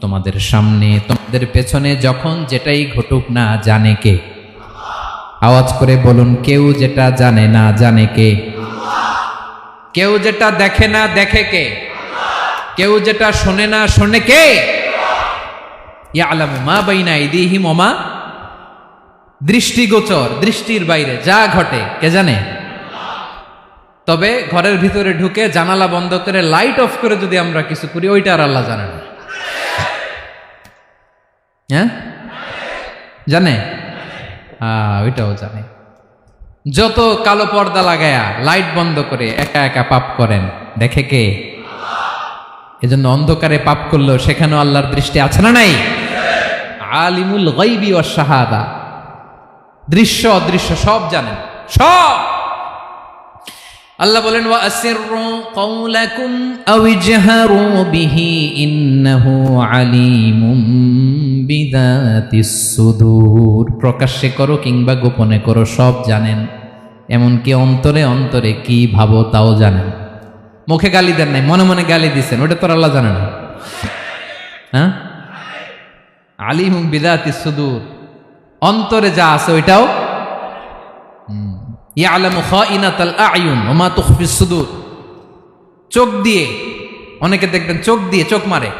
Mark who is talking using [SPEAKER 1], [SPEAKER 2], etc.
[SPEAKER 1] তোমাদের সামনে, তোমাদের পেছনে যখন যেটাই ঘটুক না জানে কে। আওয়াজ করে বলুন, কেউ যেটা জানে না জানে কে? কেউ যেটা দেখে না দেখে কে? কেউ যেটা শোনে না শোনে কে? ইয়ালামু মা বাইনা ইদিহিম ওমা দৃষ্টিগোচর, দৃষ্টির বাইরে যা ঘটে, কে জানে? তবে ঘরের ভিতরে ঢুকে জানালা বন্ধ করে লাইট অফ করে যদি আমরা কিছু করি, ওইটা আর আল্লাহ জানে না। হ্যাঁ? জানে? ওইটাও জানে। যত কালো পর্দা লাগায়া লাইট বন্ধ করে একা একা পাপ করেন, দেখে কে? এজন্য অন্ধকারে পাপ করল সেখানেও আল্লাহর দৃষ্টি আছে না নাই? আলিমুল গাইবি ও শাহাদা। দৃশ্য অদৃশ্য সব জানেন। সব! আল্লাহ বলেন প্রকাশ্যে করো কিংবা গোপনে করো, সব জানেন। এমনকি অন্তরে অন্তরে কি ভাবো তাও জানেন। মুখে গালি দেন নাই, মনে মনে গালি দিচ্ছেন ওটা তোর আল্লাহ জানে না। হ্যাঁ? আলিমুম বিদাতিস সুদূর। অন্তরে যা আছে ওইটাও? ইয়ালামু খাইনাতাল আয়ুন ওমা তুখফিস সুদূর। চোখ দিয়ে অনেকে দেখবেন চোখ দিয়ে চোখ মারে।